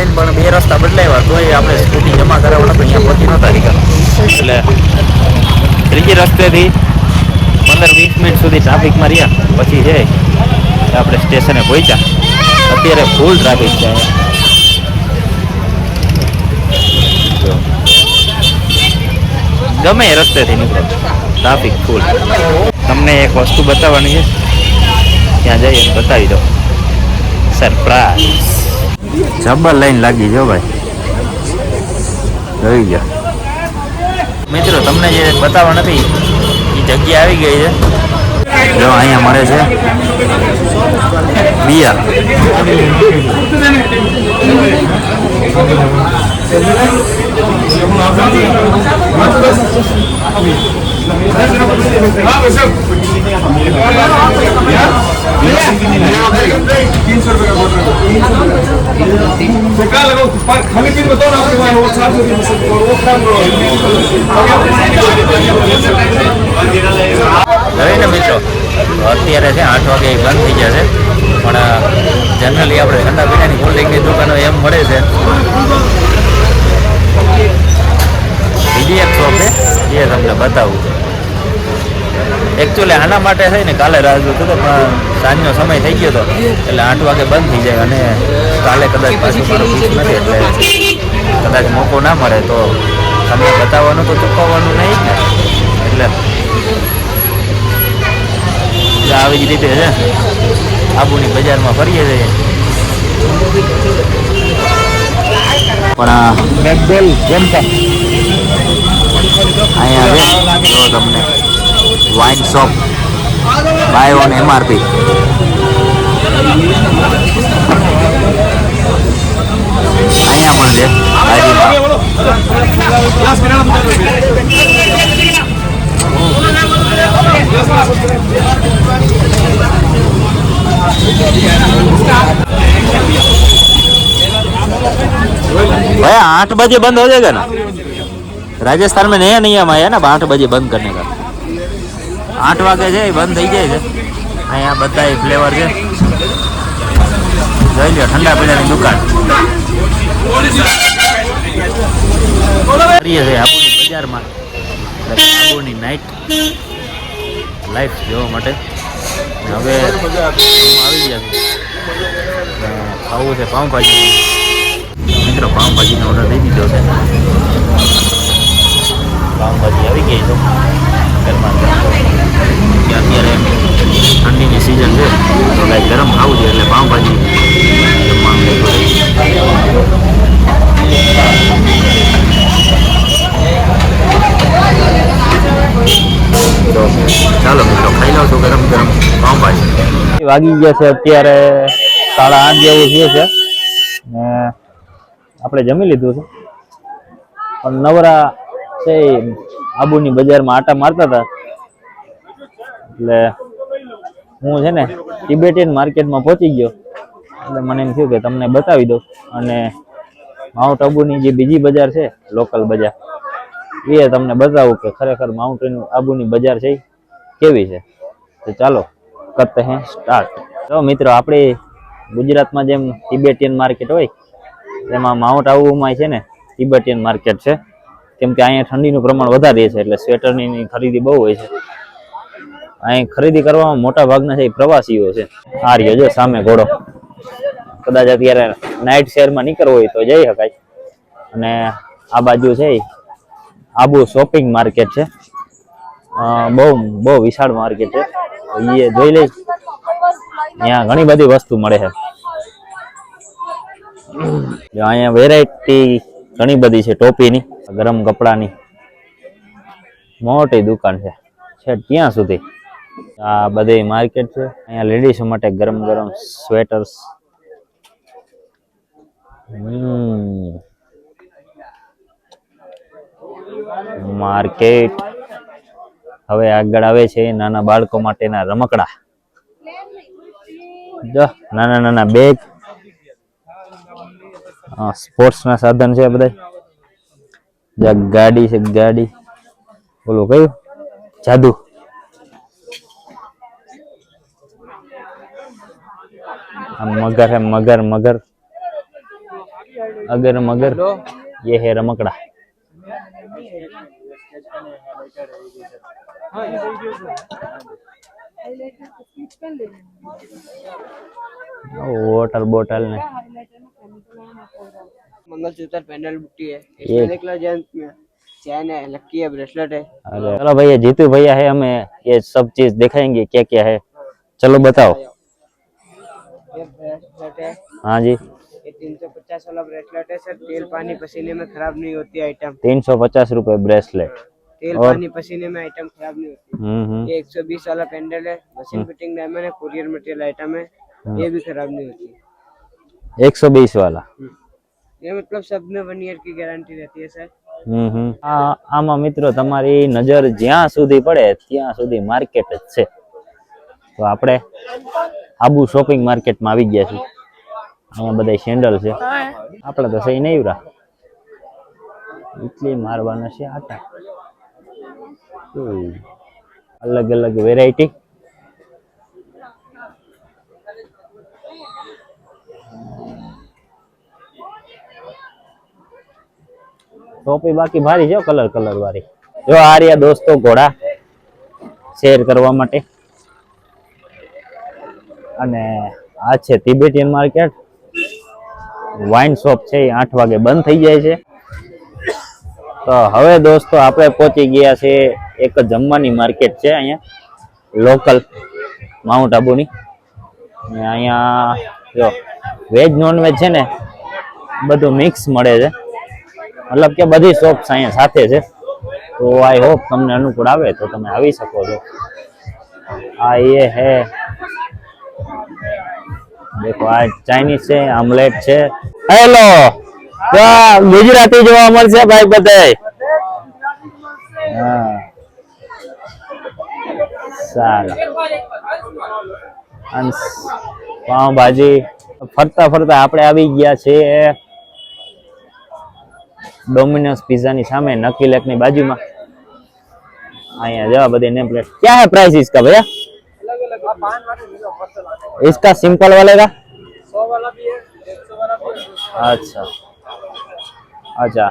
લઈને પણ બે રસ્તા બદલાવ્યા, તોય આપણે સ્કૂટી જમા કરાવવા તો અહીંયા પહોંચી નહોતા શક્યા. એટલે ત્રીજી રસ્તેથી પંદર, વીસ મિનિટ સુધી ટ્રાફિકમાં રહ્યા, પછી છે આપણે સ્ટેશને પહોંચ્યા. અત્યારે ફૂલ ટ્રાફિક છે ગમે રસ્તેથી નીકળો ટ્રાફિક ફૂલ તમને એક વસ્તુ બતાવવાની છે, ત્યાં જઈએ બતાવી દો સરપ્રાઈઝ જબર લાઈન લાગી જો ભાઈ જોઈ ગયા મિત્રો તમને જે બતાવવા નથી એ જગ્યા આવી ગઈ છે જો અહીંયા મળે છે બિયર क्या लगा खाली पीने बताओ ना आपके वहाँ वो सात सौ तीन सौ वो काम करो જોઈને મિત્રો અત્યારે છે આઠ વાગે બંધ થઈ જશે પણ જનરલી આપણે ઠંડા પીણાની કોલ્ડ ડ્રિંકની દુકાનો એમ મળે છે બીજી એક શોપ છે એ તમને બતાવું એકચ્યુઅલી આના માટે છે ને કાલે રાહ જોતો હતો, પણ સાંજનો સમય થઈ ગયો હતો. એટલે આઠ વાગે બંધ થઈ જાય અને કાલે કદાચ પાછું મારો ફિક્સ નથી, એટલે કદાચ મોકો ના મળે તો તમને બતાવવાનું તો ચૂકવવાનું નહીં ને એટલે આવી જ રીતે છે. આબુની બજારમાં ફરીએ છીએ. પણ કેમ છે અહીંયા તમને wine shop buy on MRP અહીંયા પણ છે બાજુમાં भैया आठ बजे बंद हो जाएगा ना राजस्थान में नया नियम आया ना आठ बजे बंद करने का આઠ વાગે છે એ બંધ થઈ જાય છે. અહીંયા બધા ફ્લેવર છે. જોઈ લો ઠંડા પીણાની દુકાન. કરીએ છીએ આબુની બજારમાં. આબુની નાઇટ લાઈફ જોવા માટે. હવે આવી ગયા છે. ખાવું છે પાઉંભાજી મિત્રો પાઉંભાજીનો ઓર્ડર દઈ દીધો છે. પાઉંભાજી આવી ગઈ છે ગરમા ગરમ કે અત્યારે ઠંડીની સિઝન છે, તો કાંઈ ગરમ ખાવું છે એટલે પાઉંભાજી જમવાનું તો ચાલો મિત્રો, ખાઈ લો છું ગરમ ગરમ પાઉંભાજી. વાગી ગયા છે અત્યારે સાડા આઠ જેવું થયું છે. ને આપણે જમી લીધું છે. પણ નવરા છે આબુની બજારમાં આટા મારતા હતા. એટલે હું છે ને ટિબેટિયન માર્કેટમાં પહોંચી ગયો. એટલે મને એમ થયું કે તમને બતાવી દઉં. અને માઉન્ટ આબુની જે બીજી બજાર છે, લોકલ બજાર, એ તમને બતાવું કે ખરેખર માઉન્ટ આબુની બજાર છે કેવી છે. તો ચાલો કરતે હે સ્ટાર્ટ. તો મિત્રો આપણે ગુજરાતમાં જેમ તિબેટિયન માર્કેટ હોય એમાં માઉન્ટ આબુમાં છે ને તિબેટિયન માર્કેટ છે. કેમ કે અહીંયા ઠંડીનું પ્રમાણ વધારે છે, એટલે સ્વેટરની ખરીદી બહુ હોય છે. અહીં ખરીદી કરવામાં મોટા ભાગના છે પ્રવાસીઓ છે. આ રહ્યો જો સામે ઘોડો. કદાચ અત્યારે નાઇટ શેરમાં નીકળવો હોય તો જઈ શકાય. અને આ બાજુ છે આબુ શોપિંગ માર્કેટ છે. બહુ બહુ વિશાળ માર્કેટ છે. એ જોઈ લઈશ ત્યાં ઘણી બધી વસ્તુ મળે છે. અહીંયા વેરાયટી ઘણી બધી છે ટોપીની, ગરમ કપડાની. મોટી દુકાન છે. છે ત્યાં સુધી આ બધી માર્કેટ છે. અહીંયા લેડીઝો માટે ગરમ ગરમ સ્વેટર્સ માર્કેટ. હવે આગળ આવે છે નાના બાળકો માટેના રમકડા. જો, નાના નાના બેગ સ્પોર્ટ્સ ના સાધન છે બધા ગાડી છે, ગાડી. બોલો કયું? જાદુ. मगर है मगर मगर। अगर मगर ये है रमकड़ा। वोटल बोटल ने। मंगलसूत्र पैनल बुट्टी है। इसमें देख लो जेंट्स में। चैन है लक्की है ब्रेसलेट है। चलो भैया जीतू भैया है हमें। ये सब चीज़ दिखाएँगे क्या क्या है। चलो बताओ ये ब्रेसलेट है हाँ जी ये तीन सौ पचास वाला ब्रेसलेट है सर तेल पानी पसीने में खराब नहीं होती आइटम तीन सौ पचास रुपए ब्रेसलेट तेल और? पानी पसीने में आइटम खराब नहीं होती हम्म हम्म ये एक सौ बीस वाला पेंडल है मशीन फिटिंग डायमंड है कुरियर मटेरियल आइटम है ये भी खराब नहीं होती एक सौ बीस वाला ये मतलब सब में वन ईयर की गारंटी रहती है सर હમ હમ. આ આમાં મિત્રો તમારી નજર જ્યાં સુધી પડે ત્યાં સુધી માર્કેટ જ છે તો આપણે આબુ શોપિંગ માર્કેટમાં આવી ગયા છીએ. અહીંયા બધા સેન્ડલ છે. આપણે તો સહી નહીં એટલી મારવાના છે આટા. અલગ અલગ વેરાયટી ટોપી બાકી ભારી છે કલર કલર વાળી. જો આ રહ્યા દોસ્તો ઘોડા શેર કરવા માટે. અને આ છે તિબેટિયન માર્કેટ. વાઇન શોપ છે એ આઠ વાગે બંધ થઈ જાય છે. તો હવે દોસ્તો આપણે પહોંચી ગયા છે એક જમવાની માર્કેટ છે અહીંયા લોકલ માઉન્ટ આબુની અહીંયા જો વેજ નોનવેજ છે ને, બધું મિક્સ મળે છે. મતલબ કે બધી શોપ્સ અહીંયા સાથે છે. તો આઈ હોપ તમને અનુકૂળ આવે તો તમે આવી શકો છો. આ એ है દેખો આ ચાઇનીઝ છે આમલેટ છે હેલો ગુજરાતી જોવા મળશે ભાઈ બધાય હા ફરતા ફરતા આપણે આવી ગયા છીએ ડોમિનોસ પિઝાની સામે નકી લેકની બાજુમાં. અહીંયા જવા બધી નેમ પ્લેટ ક્યાં હે પ્રાઇસ ઇસકા इसका सिंपल वाले का? अच्छा वाला भी है अच्छा। અચ્છા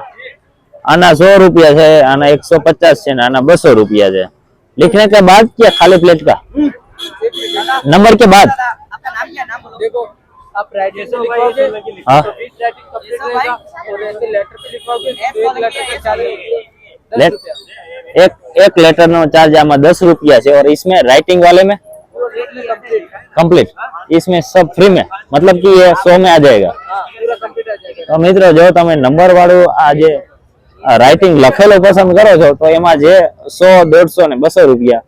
આના સો રૂપિયા છે આના એકસો પચાસ છે આના બસો રૂપિયા છે लिखने के बाद क्या खाली प्लेट का? नंबर के बाद। देखो आप हाँ। राइटिंग एक एक लेटर नो चार्ज आमा दस रुपया से और इसमें राइटिंग वाले में? कंप्लीट कंप्लीट इसमें सब फ्री में मतलब कि ये सौ में आ जाएगा हाँ पूरा कंप्लीट आ जाएगा તો મિત્રો જો તમે નંબર વાળું આ જે રાઇટિંગ લખેલું પસંદ કરો છો તો એમાં જે સો દોઢસો ને બસો રૂપિયા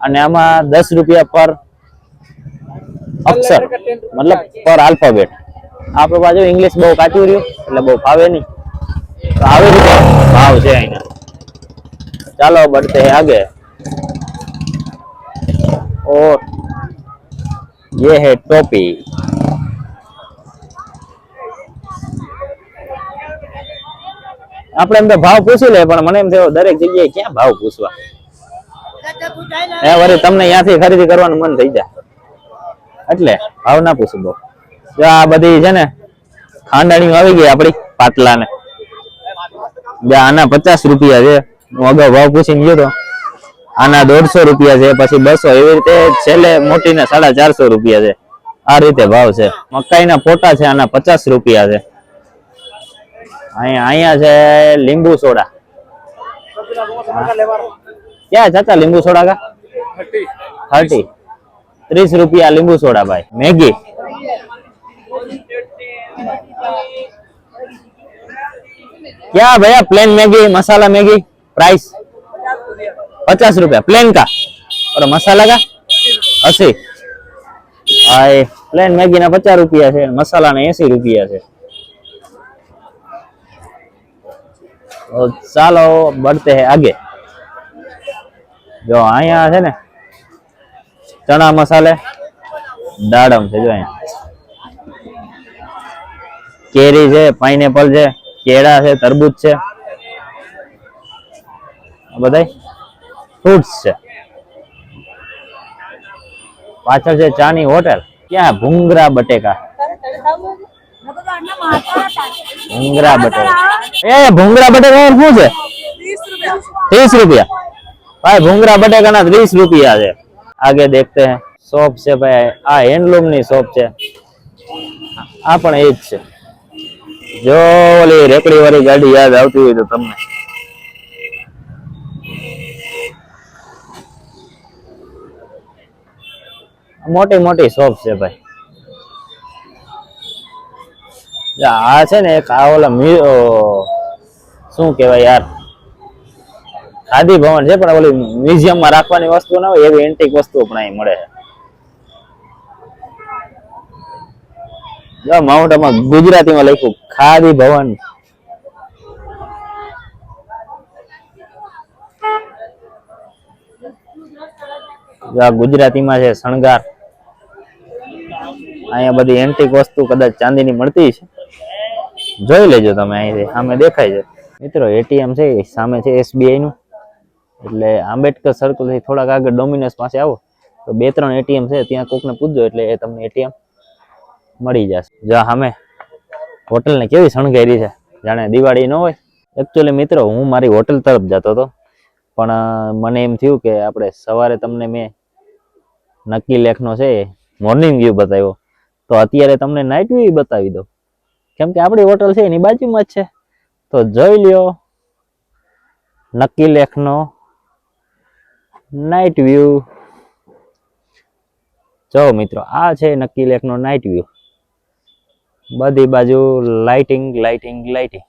અને આમાં દસ રૂપિયા પર અક્ષર મતલબ પર આલ્ફાબેટ આપણે બાજુ ઇંગ્લિશ બહુ કાચું રહ્યું એટલે બહુ ફાવે નહીં તો આવી રીતે ભાવ છે અહીંના ચાલો बढ़ते हैं आगे और ये है टोपी આપણે એમ તો ભાવ પૂછી લે પણ મને એમ થયો દરેક જગ્યાએ ક્યાં ભાવ પૂછવા હે વળી તમને ત્યાંથી ખરીદી કરવાનું મન થઈ જાય એટલે ભાવ ના પૂછું બહુ જો આ બધી છે ને ખાંડણીઓ આવી ગઈ આપડી પાટલા ને બે આના પચાસ રૂપિયા છે હું અગાઉ ભાવ પૂછીને ગયો તો આના દોઢસો રૂપિયા છે, પછી બસો એવી રીતે છેલ્લે મોટી ને સાડા ચારસો રૂપિયા છે. આ રીતે ભાવ છે. મકાઈના પોટા છે, આના પચાસ રૂપિયા છે. અહીંયા છે લીંબુ સોડા. ક્યાં ચાચા લીંબુ સોડા કા? થર્ટી. ત્રીસ રૂપિયા લીંબુ સોડા ભાઈ. મેગી. ક્યાં ભૈયા plain Maggi, masala Maggi? Price पचास रुपया प्लेन का और मसाला का अस्सी આ પ્લેન મેગી ના પચાસ રૂપિયા છે મસાલા ના એસી રૂપિયા છે તો ચાલો बढ़ते हैं आगे જો અહીંયા છે ને ચણા મસાલે દાડમ છે જો અહીંયા કેરી છે પાઇનેપલ છે કેળા છે તરબૂચ છે આ બધાય ફ્રૂટ્સ છે. પાછળ છે ચાની હોટેલ. ક્યાં? ભૂંગરા બટેકા. ભૂંગરા બટેકા. એ, ભૂંગરા બટેકા શું છે? ત્રીસ રૂપિયા. ભાઈ, ભૂંગરા બટેકા ના ત્રીસ રૂપિયા છે. આગે દેખતે हैं શોપ છે ભાઈ, આ હેન્ડલૂમની શોપ છે. આ પણ એ જ છે. જો ઓલી રેકડી વાળી ગાડી યાદ આવતી હોય તો તમને. મોટી મોટી શોપ છે ભાઈ. આ છે ને એક આ ઓલા શું કહેવાય યાર? ખાદી ભવન છે, પણ ઓલી મ્યુઝિયમમાં રાખવાની વસ્તુ ના હોય, એવી એન્ટિક વસ્તુઓ પણ અહીં મળે છે. જો માઉન્ટ આમાં ગુજરાતીમાં લખ્યું, ખાદી ભવન. ગુજરાતીમાં છે, શણગાર. અહીંયા બધી એન્ટિક વસ્તુ કદાચ ચાંદીની મળતી છે. જોઈ લેજો તમે અહીંથી, સામે દેખાય છે. મિત્રો, એટીએમ છે સામે છે એસબીઆઈ નું. એટલે આંબેડકર સર્કલથી થોડાક આગળ ડોમિનસ પાસે આવો. તો બે ત્રણ એટીએમ છે, ત્યાં કોકને પૂછજો એટલે એ તમને એટીએમ મળી જશે. જો સામે. હોટલને કેવી શણગારી છે? જાણે દિવાળી ન હોય. એકચ્યુઅલી મિત્રો, હું મારી હોટલ તરફ જતો હતો. પણ મને એમ થયું કે આપણે સવારે તમને મેં નક્કી લેખનો છે મોર્નિંગ વ્યૂ બતાવ્યો. તો અત્યારે તમને નાઇટ વ્યૂ બતાવી દો કેમ કે આપણી હોટલ છે એની બાજુમાં જ છે. તો જોઈ લ્યો. નક્કી લેખનો નાઇટ વ્યૂ જો મિત્રો, આ છે નક્કી લેખનો નાઇટ વ્યૂ બધી બાજુ લાઇટિંગ લાઇટિંગ લાઇટિંગ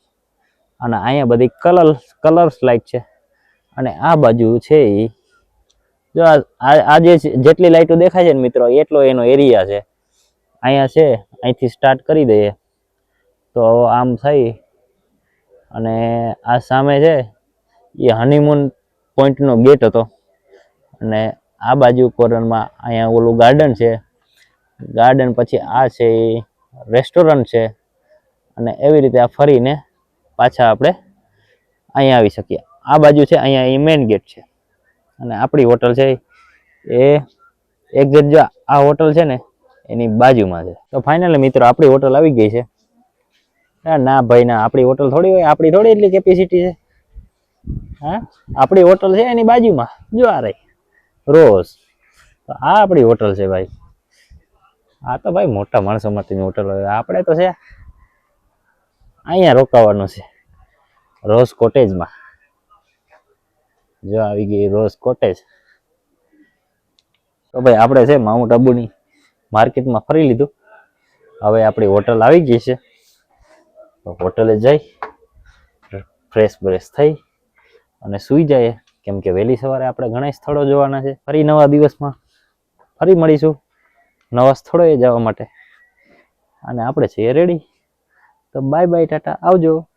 અને અહીંયા બધી કલર કલર્સ લાઇટ છે. અને આ બાજુ છે જો આ જે જેટલી લાઇટો દેખાય છે ને મિત્રો, એટલો એનો એરિયા છે. અહીંયા છે, અહીંથી સ્ટાર્ટ કરી દઈએ. તો આમ થઈ અને આ સામે છે, એ હનીમૂન પોઈન્ટનો ગેટ હતો. અને આ બાજુ કોર્નરમાં અહીંયા ઓલું ગાર્ડન છે. ગાર્ડન પછી આ છે એ રેસ્ટોરન્ટ છે. અને એવી રીતે આ ફરીને પાછા આપણે અહીંયા આવી શકીએ. આ બાજુ છે અહીંયા એ મેઇન ગેટ છે. અને આપણી હોટલ છે એ એક્ઝેક્ટ જો આ હોટલ છે ને એની બાજુમાં છે. તો ફાઇનલી મિત્રો, આપણી હોટલ આવી ગઈ છે. ના ભાઈ, ના, આપણી હોટલ થોડી હોય, આપણી થોડી એટલી કેપેસિટી છે. હા, આપણી હોટલ છે એની બાજુમાં, જો આ રહી. રોઝ તો આ આપણી હોટલ છે ભાઈ. આ તો ભાઈ મોટા માણસો માટેની હોટલ હોય આપણે તો છે, અહીંયા રોકાવાનું છે. રોઝ કોટેજમાં જો આવી ગઈ રોઝ કોટેજ તો ભાઈ આપણે છે માઉન્ટ આબુની માર્કેટમાં ફરી લીધું. હવે આપણી હોટલ આવી ગઈ છે. તો હોટલે જઈ, ફ્રેશ બ્રેશ થઈ અને સૂઈ જાય કેમ કે વહેલી સવારે આપણે ઘણા સ્થળો જોવાના છે. ફરી નવા દિવસમાં ફરી મળીશું નવા સ્થળોએ જવા માટે. અને આપણે છીએ રેડી તો બાય બાય ટાટા. આવજો.